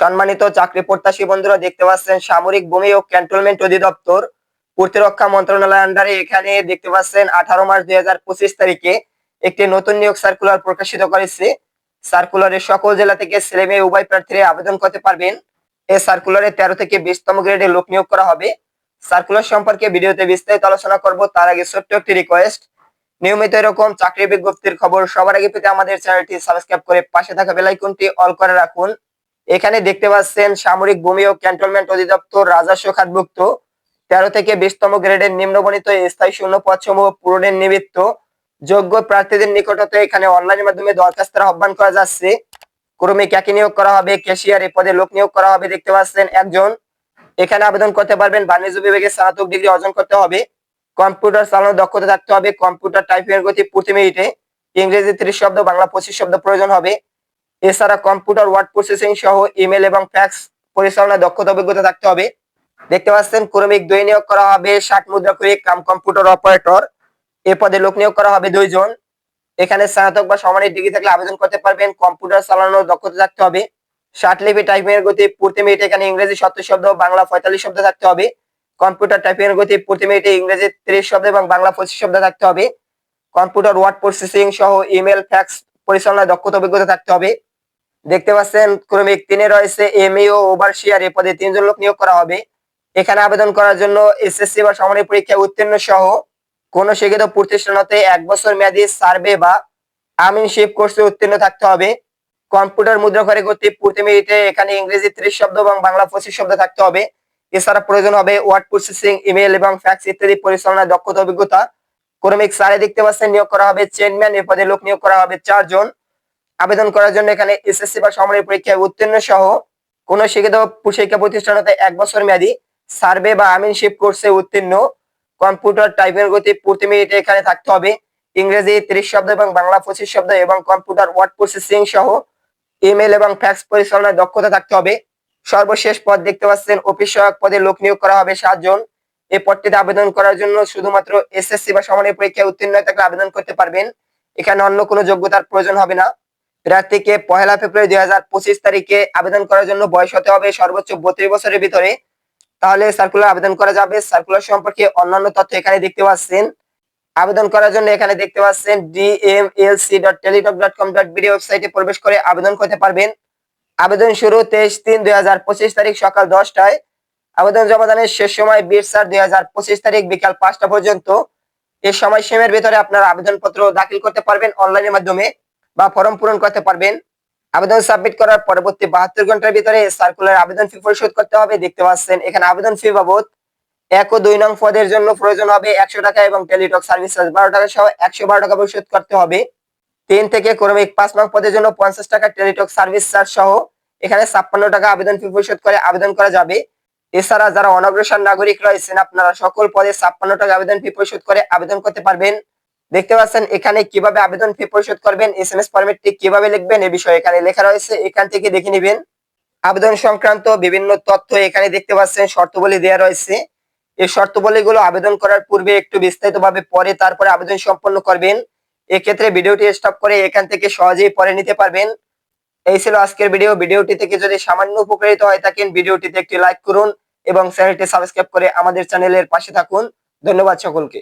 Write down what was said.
সম্মানিত চাকরি প্রত্যাশী বন্ধুরা, দেখতে পাচ্ছেন সামরিক ভূমি ও ক্যান্টনমেন্ট অধিদপ্তর প্রতিরক্ষা মন্ত্রণালয়ের আন্ডারে এখানে দেখতে পাচ্ছেন আঠারো মার্চ দুই হাজার পঁচিশ তারিখে একটি নতুন নিয়োগ সার্কুলার প্রকাশিত করেছে। সার্কুলারে সকল জেলা থেকে ছেলে মেয়ে উভয় প্রার্থীরা আবেদন করতে পারবেন। এই সার্কুলারে তেরো থেকে বিশতম গ্রেডে লোক নিয়োগ করা হবে। সার্কুলার সম্পর্কে ভিডিওতে বিস্তারিত আলোচনা করব। তার আগে ছোট্ট একটি রিকোয়েস্ট নিয়মিত এরকম চাকরি বিজ্ঞপ্তির খবর সবার আগে পেতে আমাদের চ্যানেলটি সাবস্ক্রাইব করে পাশে থাকা বেলাইকনটি অল করে রাখুন। এখানে দেখতে পাচ্ছেন সামরিক ভূমি ও ক্যান্টনমেন্ট অধিদপ্তর রাজস্ব খাতভুক্ত তেরো থেকে বিশতম গ্রেডের নিম্নবণিত স্থায়ী শূন্য পদসমূহ পূরণের নিমিত্ত যোগ্য প্রার্থীদের নিকটতে এখানে অনলাইনের মাধ্যমে দরখাস্তের আহ্বান করা যাচ্ছে। ক্রমিক একই নিয়োগ করা হবে, ক্যাশিয়ার এই পদে লোক নিয়োগ করা হবে, দেখতে পাচ্ছেন একজন। এখানে আবেদন করতে পারবেন, বাণিজ্য বিভাগে স্নাতক ডিগ্রি অর্জন করতে হবে। কম্পিউটার চালানোর দক্ষতা থাকতে হবে, কম্পিউটার টাইপিং এর গতি প্রতি মিনিটে ইংরেজি ত্রিশ শব্দ, বাংলা পঁচিশ শব্দ প্রয়োজন হবে। এছাড়া কম্পিউটার, ওয়ার্ড প্রসেসিং সহ ইমেল এবং ফ্যাক্স পরিচালনায় দক্ষতা, অভিজ্ঞতা থাকতে হবে। দেখতে পাচ্ছেন, ক্রমিক দুই নিয়োগ করা হবে ষাট মুদ্রা করে কাম কম্পিউটার অপারেটর। এ পদে লোক নিয়োগ করা হবে দুইজন। এখানে স্নাতক বা সমানের ডিগ্রি থাকলে আবেদন করতে পারবেন, কম্পিউটার চালানোর দক্ষতা থাকতে হবে। ষাট লিপি টাইপিং এর গতি প্রতি মিনিটে এখানে ইংরেজি সত্তর শব্দ, বাংলা পঁয়তাল্লিশ শব্দ থাকতে হবে। কম্পিউটার টাইপিং এর গতি প্রতি মিনিটে ইংরেজি ত্রিশ শব্দ এবং বাংলা পঁচিশ শব্দ থাকতে হবে। কম্পিউটার, ওয়ার্ড প্রসেসিং সহ ইমেল, ফ্যাক্স পরিচালনায় দক্ষতা, অভিজ্ঞতা থাকতে হবে। দেখতে পাচ্ছেন ক্রমিক তিনে রয়েছে এমই ও ওভারসিয়ার এ পদে তিনজন লোক নিয়োগ করা হবে। এখানে আবেদন করার জন্য এসএসসি বা সমানের পরীক্ষায় উত্তীর্ণ সহ কোন শিক্ষিত প্রতিষ্ঠানতে এক বছর মেয়াদী সার্ভে বা আমিনশিপ কোর্সে উত্তীর্ণ থাকতে হবে। কম্পিউটার মুদ্রাক্ষরে গতি প্রতি মিনিটে এখানে ইংরেজি ত্রিশ শব্দ এবং বাংলা পঁচিশ শব্দ থাকতে হবে। এছাড়া প্রয়োজন হবে ওয়ার্ড প্রসেসিং ইমেল এবং ফ্যাক্স ইত্যাদি পরিচালনার দক্ষতা, অভিজ্ঞতা। ক্রমিক সারে দেখতে পাচ্ছেন, নিয়োগ করা হবে চেয়ারম্যান, এ পদে লোক নিয়োগ করা হবে চারজন। আবেদন করার জন্য এখানে এসএসসি বা সমানের পরীক্ষায় উত্তীর্ণ সহ কোন শিক্ষিত শিক্ষা প্রতিষ্ঠান হতে এক বছর মেয়াদী সার্ভে বা আমিনশিপ কোর্সে উত্তীর্ণ। কম্পিউটার টাইপের গতি প্রতি মিনিটে এখানে থাকতে হবে। ইংরেজি ত্রিশ শব্দ এবং বাংলা পঁচিশ শব্দ এবং কম্পিউটার ওয়ার্ড প্রসেসিং সহ ইমেল এবং ফ্যাক্স পরিচালনায় দক্ষতা থাকতে হবে। সর্বশেষ পদ দেখতে পাচ্ছেন অফিস সহায়ক পদে লোক নিয়োগ করা হবে সাতজন এই পদটিতে আবেদন করার জন্য শুধুমাত্র এসএসসি বা সমানের পরীক্ষায় উত্তীর্ণ থাকলে আবেদন করতে পারবেন। এখানে অন্য কোনো যোগ্যতার প্রয়োজন হবে না। প্রার্থীকে পহেলা ফেব্রুয়ারি দুই হাজার পঁচিশ তারিখে আবেদন করার জন্য বয়স হতে হবে সর্বোচ্চ বত্রিশ বছরের ভিতরে। তাহলে সার্কুলার আবেদন করা যাবে। সার্কুলার সম্পর্কে অন্যান্য তথ্য এখানে দেখতে পাচ্ছেন। আবেদন করার জন্য এখানে দেখতে পাচ্ছেন বিডি ওয়েবসাইটে প্রবেশ করে আবেদন করতে পারবেন। আবেদন শুরু তেইশ তিন দুই হাজার পঁচিশ তারিখ সকাল দশটায়। আবেদন জমাদানের শেষ সময় বিশ চার দুই হাজার পঁচিশ তারিখ বিকাল পাঁচটা পর্যন্ত। এই সময় সীমের ভিতরে আপনারা আবেদনপত্র দাখিল করতে পারবেন অনলাইনের মাধ্যমে। বা ফর্ম পূরণ করতে পারবেন। আবেদন সাবমিট করার পরবর্তী বাহাত্তর ঘণ্টার ভিতরে সার্কুলার আবেদন ফি পরিশোধ করতে হবে, দেখতে পাচ্ছেন। এখানে আবেদন ফি বাবদ এক ও দুই নং পদের জন্য প্রয়োজন হবে একশো টাকা এবং টেলিটক সার্ভিস বারো টাকা সহ একশো বারো টাকা পরিশোধ করতে হবে। তিন থেকে ক্রমিক পাঁচ নং পদের জন্য পঞ্চাশ টাকা টেলিটক সার্ভিস চার্জ সহ এখানে ছাপ্পান্ন টাকা আবেদন ফি পরিশোধ করে আবেদন করা যাবে। এছাড়া যারা অনগ্রসর নাগরিক রয়েছেন, আপনারা সকল পদে ছাপ্পান্ন টাকা আবেদন ফি পরিশোধ করে আবেদন করতে পারবেন। দেখতে পাচ্ছেন, এখানে কীভাবে আবেদন ফি পরিশোধ করবেন এস এম এস ফরম্যাটটি কীভাবে লিখবেন, এ বিষয়ে এখানে লেখা রয়েছে। এখান থেকে দেখে নেবেন, আবেদন সংক্রান্ত বিভিন্ন তথ্য এখানে দেখতে পাচ্ছেন, শর্তবলী দেওয়া রয়েছে। এই শর্তবলীগুলো আবেদন করার পূর্বে একটু বিস্তারিতভাবে পরে তারপরে আবেদন সম্পন্ন করবেন। এক্ষেত্রে ভিডিওটি স্টপ করে এখান থেকে সহজেই পরে নিতে পারবেন। এই ছিল আজকের ভিডিও। ভিডিওটি থেকে যদি সামান্য উপকারিত হয় থাকেন, ভিডিওটিতে একটি লাইক করুন এবং চ্যানেলটি সাবস্ক্রাইব করে আমাদের চ্যানেলের পাশে থাকুন। ধন্যবাদ সকলকে।